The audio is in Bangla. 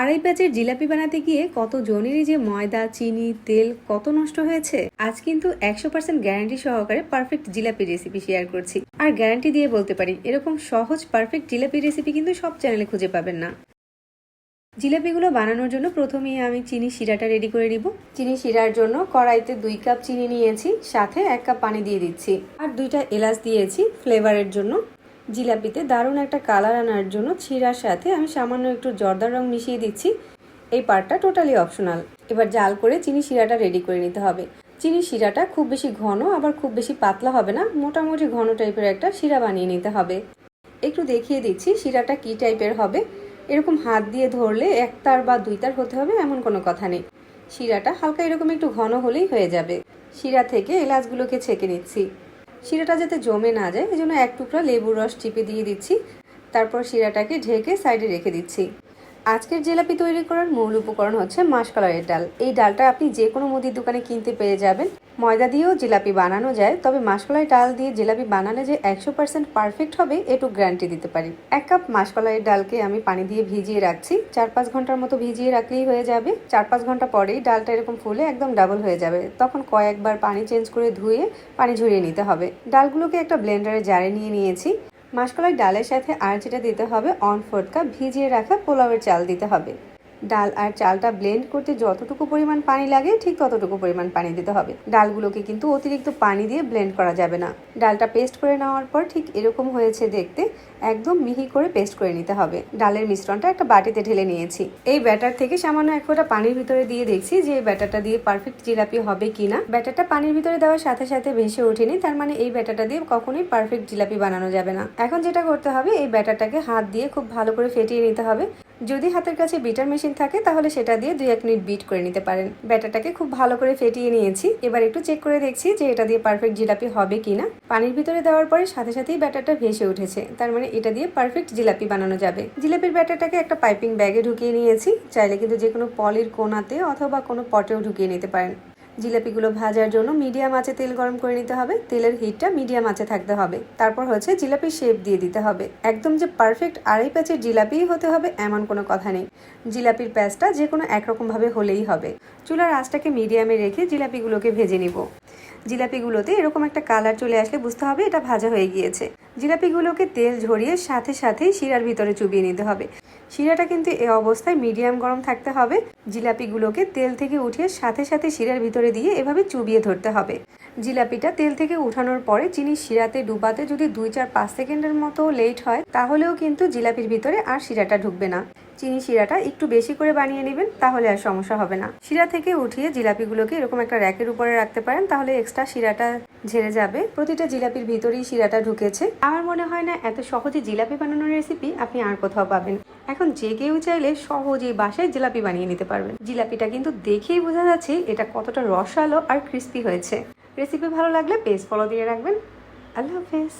আড়াই প্যাচের জিলাপি বানাতে গিয়ে কত জনেরই যে ময়দা, চিনি, তেল কত নষ্ট হয়েছে। আজ কিন্তু একশো পার্সেন্ট গ্যারান্টি সহকারে পারফেক্ট জিলাপি রেসিপি শেয়ার করছি। আর গ্যারান্টি দিয়ে বলতে পারি, এরকম সহজ পারফেক্ট জিলাপি রেসিপি কিন্তু সব চ্যানেলে খুঁজে পাবেন না। জিলাপিগুলো বানানোর জন্য প্রথমেই আমি চিনি শিরাটা রেডি করে নিব। চিনি শিরার জন্য কড়াইতে দুই কাপ চিনি নিয়েছি, সাথে এক কাপ পানি দিয়ে দিচ্ছি। আর দুইটা এলাচ দিয়েছি ফ্লেভারের জন্য। জিলাপিতে দারুণ একটা কালার আনার জন্য শিরার সাথে আমি সামান্য একটু জর্দার রং মিশিয়ে দিচ্ছি। এই পার্টটা টোটালি অপশনাল। এবার জাল করে চিনি শিরাটা রেডি করে নিতে হবে। চিনি শিরাটা খুব বেশি ঘন, আবার খুব বেশি পাতলা হবে না, মোটামুটি ঘন টাইপের একটা শিরা বানিয়ে নিতে হবে। একটু দেখিয়ে দিচ্ছি শিরাটা কি টাইপের হবে। এরকম হাত দিয়ে ধরলে এক তার বা দুই তার হতে হবে, এমন কোনো কথা নেই। শিরাটা হালকা এরকম একটু ঘন হলেই হয়ে যাবে। শিরা থেকে এলাচগুলোকে ছেঁকে নিচ্ছি। শিরাটা যাতে জমে না যায়, এজন্য এক টুকরা লেবুর রস চিপে দিয়ে দিচ্ছি। তারপর শিরাটাকে ঢেকে সাইডে রেখে দিচ্ছি। আজকের জিলাপি তৈরি করার মূল উপকরণ হচ্ছে মাসকলাইয়ের ডাল। এই ডালটা আপনি যে কোনো মুদির দোকানে কিনতে পেয়ে যাবেন। ময়দা দিয়েও জিলাপি বানানো যায়, তবে মাসকলাই ডাল দিয়ে জিলাপি বানালে যে একশো পার্সেন্ট পারফেক্ট হবে, এটু গ্যারান্টি দিতে পারি। এক কাপ মাসকলাইয়ের ডালকে আমি পানি দিয়ে ভিজিয়ে রাখছি। চার পাঁচ ঘণ্টার মতো ভিজিয়ে রাখলেই হয়ে যাবে। চার পাঁচ ঘণ্টা পরেই ডালটা এরকম ফুলে একদম ডাবল হয়ে যাবে। তখন কয়েকবার পানি চেঞ্জ করে ধুয়ে পানি ঝরিয়ে নিতে হবে। ডালগুলোকে একটা ব্লেন্ডারে জারে নিয়ে নিয়েছি। মাসকলাই ডালের সাথে আর যেটা দিতে হবে অন ফোর্ট কাপ ভিজিয়ে রাখা পোলাওয়ের চাল দিতে হবে। ডাল আর চালটা ব্লেন্ড করতে যতটুকু পরিমাণ পানি লাগে, ঠিক ততটুকু পরিমাণ পানি দিতে হবে। ডালগুলোকে কিন্তু অতিরিক্ত পানি দিয়ে ব্লেন্ড করা যাবে না। ডালটা পেস্ট করে নেওয়ার পর ঠিক এরকম হয়েছে দেখতে, একদম মিহি করে পেস্ট করে নিতে হবে। ডালের মিশ্রণটা একটা বাটিতে ঢেলে নিয়েছি। এই ব্যাটার থেকে সামান্য এক ফোঁটা পানির ভিতরে দিয়ে দেখছি যে এই ব্যাটারটা দিয়ে পারফেক্ট জিলাপি হবে কিনা। ব্যাটারটা পানির ভিতরে দেওয়ার সাথে সাথে ভেসে ওঠেনি, তার মানে এই ব্যাটারটা দিয়ে কখনোই পারফেক্ট জিলাপি বানানো যাবে না। এখন যেটা করতে হবে, এই ব্যাটারটাকে হাত দিয়ে খুব ভালো করে ফেটিয়ে নিতে হবে। যদি হাতের কাছে বিটার মেশিন থাকে, তাহলে সেটা দিয়ে দুই এক মিনিট বিট করে নিতে পারেন। ব্যাটারটাকে খুব ভালো করে ফেটিয়ে নিয়েছি। এবার একটু চেক করে দেখছি যে এটা দিয়ে পারফেক্ট জিলাপি হবে কিনা। পানির ভিতরে দেওয়ার পরে সাথে সাথেই ব্যাটারটা ভেসে উঠেছে। তার মানে এটা দিয়ে পারফেক্ট জিলাপি বানানো যাবে। জিলাপির ব্যাটারটাকে একটা পাইপিং ব্যাগে ঢুকিয়ে নিয়েছি। চাইলে কিন্তু যে কোনো পলির কোনাতে অথবা কোনো পটেও ঢুকিয়ে নিতে পারেন। জিলাপিগুলো ভাজার জন্য মিডিয়াম আঁচে তেল গরম করে নিতে হবে। তেলের হিটটা মিডিয়াম আঁচে থাকতে হবে। তারপর হচ্ছে জিলাপির শেপ দিয়ে দিতে হবে। একদম যে পারফেক্ট আড়াই প্যাচের জিলাপিই হতে হবে এমন কোনো কথা নেই। জিলাপির প্যাচটা যে কোনো একরকমভাবে হলেই হবে। চুলার আঁচটাকে মিডিয়ামে রেখে জিলাপিগুলোকে ভেজে নিব। জিলাপিগুলোতে এরকম একটা কালার চলে আসলে বুঝতে হবে, এটা ভাজা হয়ে গিয়েছে। জিলাপিগুলোকে তেল ঝরিয়ে সাথে সাথেই শিরার ভিতরে চুবিয়ে নিতে হবে। শিরাটা কিন্তু এ অবস্থায় মিডিয়াম গরম থাকতে হবে। জিলাপিগুলোকে তেল থেকে উঠিয়ে সাথে সাথে শিরার ভিতরে দিয়ে এভাবে চুবিয়ে ধরতে হবে। জিলাপিটা তেল থেকে উঠানোর পরে চিনি শিরাতে ডুবাতে যদি দুই চার পাঁচ সেকেন্ডের মতো লেট হয়, তাহলেও কিন্তু জিলাপির ভিতরে আর শিরাটা ঢুকবে না। চিনি শিরাটা একটু বেশি করে বানিয়ে নেবেন, তাহলে আর সমস্যা হবে না। শিরা থেকে উঠিয়ে জিলাপিগুলোকে এরকম একটা র্যাকের উপরে রাখতে পারেন, তাহলে এক্সট্রা শিরাটা ঝেড়ে যাবে। প্রতিটা জিলাপির ভিতরেই শিরাটা ঢুকেছে। আমার মনে হয় না, এত সহজে জিলাপি বানানোর রেসিপি আপনি আর কোথাও পাবেন। এখন যে কেউ চাইলে সহজেই বাসায় জিলাপি বানিয়ে নিতে পারবেন। জিলাপিটা কিন্তু দেখেই বোঝা যাচ্ছে এটা কতটা রসালো আর ক্রিস্পি হয়েছে। রেসিপি ভালো লাগলে পেজ ফলো দিয়ে রাখবেন। আল্লাহ হাফেজ।